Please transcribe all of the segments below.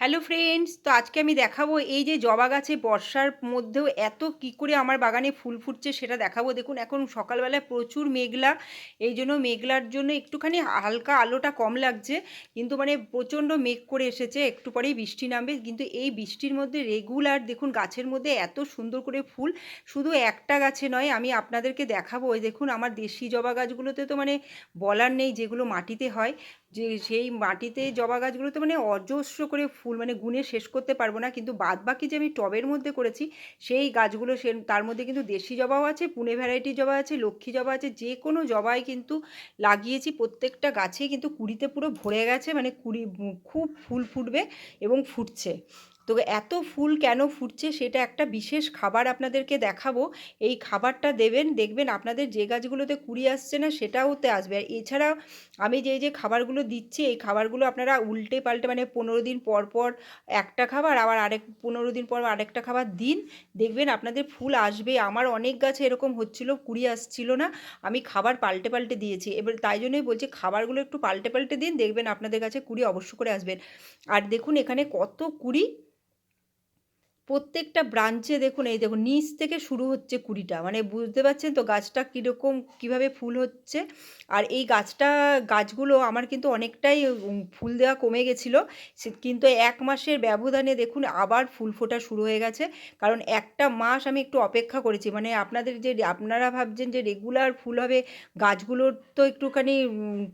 Hello friends তো আজকে আমি দেখাবো এই যে জবা গাছে বর্ষার মধ্যেও এত কি করে আমার বাগানে ফুল ফুটছে সেটা দেখাবো। দেখুন, এখন সকালবেলায় প্রচুর মেঘলা, এই জন্য মেঘলার জন্য একটুখানি হালকা আলোটা কম লাগছে, কিন্তু মানে প্রচণ্ড মেঘ করে এসেছে, একটু পরেই বৃষ্টি নামবে, কিন্তু এই বৃষ্টির মধ্যে রেগুলার দেখুন, গাছের মধ্যে এত সুন্দর করে ফুল, শুধু একটা গাছে নয়, আমি আপনাদেরকে দেখাবো। ওই দেখুন, আমার দেশি জবা গাছগুলোতে তো মানে বলার নেই যেগুলো মাটিতে হয় যে সেই মাটিতে জবা গাছগুলোতে মানে অজস্র করে ফুল মানে গুনে শেষ করতে পারব না। কিন্তু বাদ বাকি যে আমি টবের মধ্যে করেছি, সেই গাছগুলো সে তার মধ্যে কিন্তু দেশি জবাও আছে, পুনে ভ্যারাইটি জবা আছে, লক্ষ্মী জবা আছে, যে কোনো জবাই কিন্তু লাগিয়েছি। প্রত্যেকটা গাছেই কিন্তু কুড়িতে পুরো ভরে গেছে মানে কুড়ি, খুব ফুল ফুটবে এবং ফুটছে। তো এত ফুল কেন ফুটছে সেটা একটা বিশেষ খাবার আপনাদেরকে দেখাবো। এই খাবারটা দেবেন, দেখবেন আপনাদের যে গাছগুলোতে কুড়ি আসছে না সেটাওতে আসবে। আর এছাড়াও আমি যে যে খাবারগুলো দিচ্ছি, এই খাবারগুলো আপনারা উল্টে পাল্টে মানে পনেরো দিন পর পর একটা খাবার, আবার আরেক পনেরো দিন পর আরেকটা খাবার দিন, দেখবেন আপনাদের ফুল আসবে। আমার অনেক গাছে এরকম হচ্ছিল, কুড়ি আসছিল না, আমি খাবার পাল্টে পাল্টে দিয়েছি। এবার তাই জন্যই বলছি খাবারগুলো একটু পাল্টে পাল্টে দিন, দেখবেন আপনাদের কাছে কুড়ি অবশ্য করে আসবেন আর দেখুন এখানে কত কুড়ি প্রত্যেকটা ব্রাঞ্চে দেখুন, এই দেখুন, নিচ থেকে শুরু হচ্ছে কুড়িটা। মানে বুঝতে পারছেন তো গাছটা কীরকম, কীভাবে ফুল হচ্ছে? আর এই গাছটা, গাছগুলো আমার কিন্তু অনেকটাই ফুল দেওয়া কমে গেছিল। কিন্তু এক মাসের ব্যবধানে দেখুন, আবার ফুল ফোটা শুরু হয়ে গেছে। কারণ একটা মাস আমি একটু অপেক্ষা করেছি। মানে আপনাদের যে, আপনারা ভাবছেন যে রেগুলার ফুল হবে, গাছগুলোর তো একটুখানি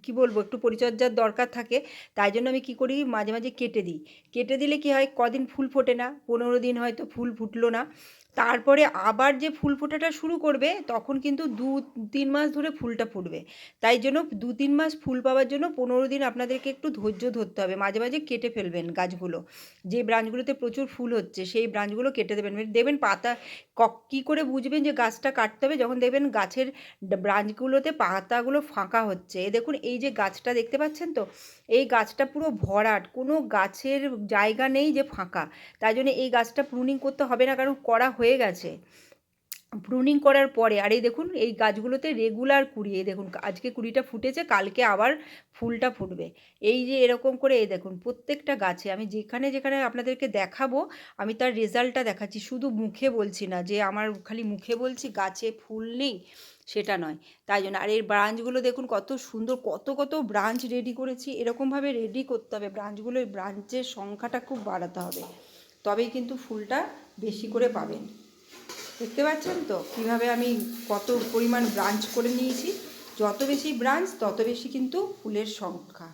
কি বলব, একটু পরিচর্যার দরকার থাকে। তাই জন্য আমি কি করি, মাঝে মাঝে কেটে দিই। কেটে দিলে কি হয়, কদিন ফুল ফোটে না? পনেরো দিন হয়তো ফুল ফুটলো না। তারপরে আবার যে ফুল ফোটাটা শুরু করবে, তখন কিন্তু দু, তিন মাস ধরে ফুলটা ফুটবে। তাই জন্য দু, তিন মাস ফুল পাওয়ার জন্য পনেরো দিন আপনাদেরকে একটু ধৈর্য ধরতে হবে। মাঝে মাঝে কেটে ফেলবেন গাছগুলো। যে ব্রাঞ্চগুলোতে প্রচুর ফুল হচ্ছে, সেই ব্রাঞ্চগুলো কেটে দেবেন। দেবেন পাতা কী করে বুঝবেন যে গাছটা কাটতে হবে? যখন দেখবেন গাছের ব্রাঞ্চগুলোতে পাতাগুলো ফাঁকা হচ্ছে। এ দেখুন, এই যে গাছটা দেখতে পাচ্ছেন তো? এই গাছটা পুরো ভরাট। কোনো গাছের জায়গা নেই যে ফাঁকা। তাই জন্য এই গাছটা প্রুনিং করতে হবে না। কারণ করা হয়ে গেছে। প্রুনিং করার পরে, আর এই দেখুন, এই গাছগুলোতে রেগুলার কুড়ি, এই দেখুন, আজকে কুড়িটা ফুটেছে, কালকে আবার ফুলটা ফুটবে। এই যে এরকম করে, এই দেখুন, প্রত্যেকটা গাছে আমি যেখানে যেখানে আপনাদেরকে দেখাবো, আমি তার রেজাল্টটা দেখাচ্ছি। শুধু মুখে বলছি না, যে আমার খালি মুখে বলছি, গাছে ফুল নেই, সেটা নয়। তাই জন্য, আর এই ব্রাঞ্চগুলো দেখুন, কত সুন্দর, কত কত ব্রাঞ্চ রেডি করেছি। এরকমভাবে রেডি করতে হবে ব্রাঞ্চগুলো ব্রাঞ্চের সংখ্যাটা খুব বাড়াতে হবে। তবেই কিন্তু ফুলটা বেশি করে পাবেন। দেখতে পাচ্ছেন তো? কীভাবে আমি কত পরিমাণ ব্রাঞ্চ করে নিয়েছি? যত বেশি ব্রাঞ্চ, তত বেশি কিন্তু ফুলের সংখ্যা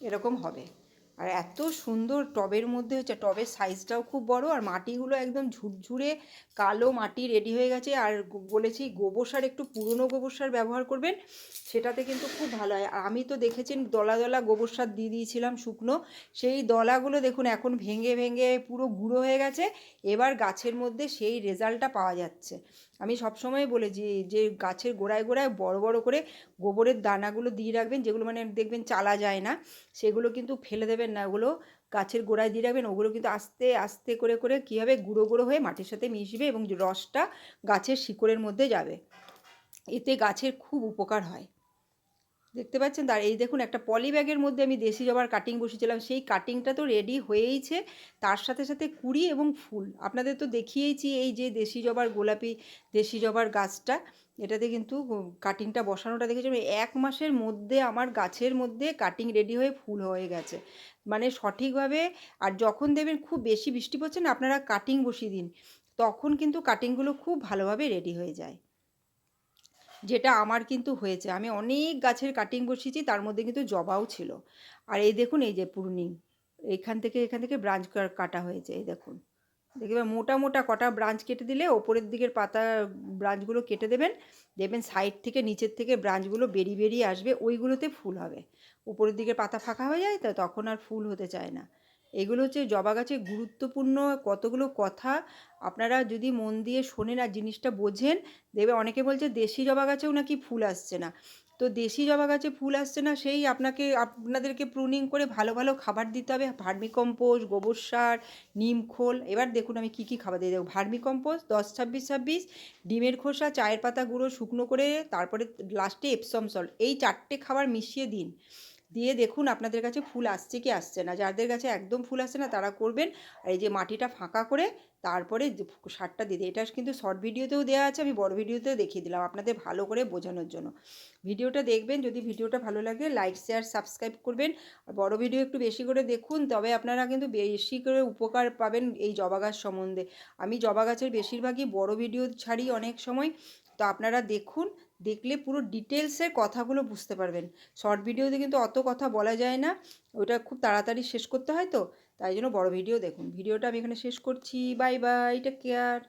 এরকম হবে। আর এত সুন্দর টবের মধ্যে হচ্ছে, টবের সাইজটাও খুব বড় আর মাটিগুলো একদম ঝুরঝুরে কালো মাটি রেডি হয়ে গেছে আর বলেছি গোবর সার, একটু পুরনো গোবর সার ব্যবহার করবেন, সেটাতে কিন্তু খুব ভালো হয়। আর আমি তো দেখেছেন দলা দলা গোবর সার দিয়ে দিয়েছিলাম শুকনো, সেই দলাগুলো দেখুন এখন ভেঙে ভেঙে পুরো গুঁড়ো হয়ে গেছে, এবার গাছের মধ্যে সেই রেজাল্টটা পাওয়া যাচ্ছে। আমি সবসময় বলেছি যে গাছের গোড়ায় গোড়ায় বড় বড় করে গোবরের দানাগুলো দিয়ে রাখবেন, যেগুলো মানে দেখবেন চালা যায় না, সেগুলো কিন্তু ফেলে দেবেন না, ওগুলো গাছের গোড়ায় দিয়ে রাখবেন, ওগুলো কিন্তু আস্তে আস্তে করে করে কী হবে গুঁড়ো গুঁড়ো হয়ে মাটির সাথে মিশবে এবং রসটা গাছের শিকড়ের মধ্যে যাবে, এতে গাছের খুব উপকার হয়। দেখতে পাচ্ছেন? তার এই দেখুন, একটা পলি ব্যাগের মধ্যে আমি দেশি জবার কাটিং বসেছিলাম সেই কাটিংটা তো রেডি হয়েইছে, তার সাথে সাথে কুড়ি এবং ফুল। আপনাদের তো দেখিয়েইছি এই যে দেশি জবার গোলাপি, দেশি জবার গাছটা, এটাতে কিন্তু কাটিংটা বসানোটা দেখেছি এক মাসের মধ্যে আমার গাছের মধ্যে কাটিং রেডি হয়ে ফুল হয়ে গেছে। মানে সঠিকভাবে আর যখন দেবেন খুব বেশি বৃষ্টি পড়ছে না, আপনারা কাটিং বসিয়ে দিন। তখন কিন্তু কাটিংগুলো খুব ভালোভাবে রেডি হয়ে যায়। যেটা আমার কিন্তু হয়েছে। আমি অনেক গাছের কাটিং বসিয়েছি, তার মধ্যে কিন্তু জবাও ছিল। আর এই দেখুন, এই যে পূর্ণিম এখান থেকে এখান থেকে ব্রাঞ্চ কাটা হয়েছে, এই দেখুন। দেখবেন মোটা মোটা কটা ব্রাঞ্চ কেটে দিলে ওপরের দিকের পাতা ব্রাঞ্চগুলো কেটে দেবেন। দেখবেন সাইড থেকে নিচের থেকে ব্রাঞ্চগুলো বেরিয়ে বেরিয়ে আসবে, ওইগুলোতে ফুল হবে। উপরের দিকের পাতা ফাঁকা হয়ে যায় তো তখন আর ফুল হতে চায় না। এগুলো হচ্ছে জবা গাছের গুরুত্বপূর্ণ কতগুলো কথা। আপনারা যদি মন দিয়ে শোনেন আর জিনিসটা বোঝেন দেবে অনেকে বলছে দেশি জবা গাছেও নাকি ফুল আসছে না। তো দেশি জবা গাছে ফুল আসছে না, সেই আপনাকে, আপনাদেরকে প্রুনিং করে ভালো ভালো খাবার দিতে হবে। ভার্মিকম্পোস্ট, গোবর সার, নিম খোল। এবার দেখুন আমি কী কী খাবার দিয়ে দেবো। ভার্মিকম্পোস্ট, দশ ছাব্বিশ ছাব্বিশ, ডিমের খোসা, চায়ের পাতা গুঁড়ো, শুকনো করে তারপরে লাস্টে এপসম সল্ট এই চারটে খাবার মিশিয়ে দিন। দিয়ে দেখুন আপনাদের কাছে ফুল আসছে কি আসছে না। যাদের কাছে একদম ফুল আসছে না, তারা করবেন, আর এই যে মাটিটা ফাঁকা করে তারপরে সারটা দিয়ে দিই। এটা কিন্তু শর্ট ভিডিওতেও দেওয়া আছে, আমি বড় ভিডিওতেও দেখিয়ে দিলাম আপনাদের ভালো করে বোঝানোর জন্য। ভিডিওটা দেখবেন, যদি ভিডিওটা ভালো লাগে লাইক শেয়ার সাবস্ক্রাইব করবেন। আর বড় ভিডিও একটু বেশি করে দেখুন, তবে আপনারা কিন্তু বেশি করে উপকার পাবেন এই জবা গাছ সম্বন্ধে। আমি জবা গাছের বেশিরভাগই বড় ভিডিও ছাড়ি অনেক সময়। তো আপনারা দেখুন দেখলে পুরো ডিটেলসে কথাগুলো বুঝতে পারবেন। শর্ট ভিডিওতে কিন্তু অত কথা বলা যায় না। ওটা খুব তাড়াতাড়ি শেষ করতে হয় তো। তাই জন্য বড় ভিডিও দেখুন। ভিডিওটা আমি এখানে শেষ করছি। Bye bye take care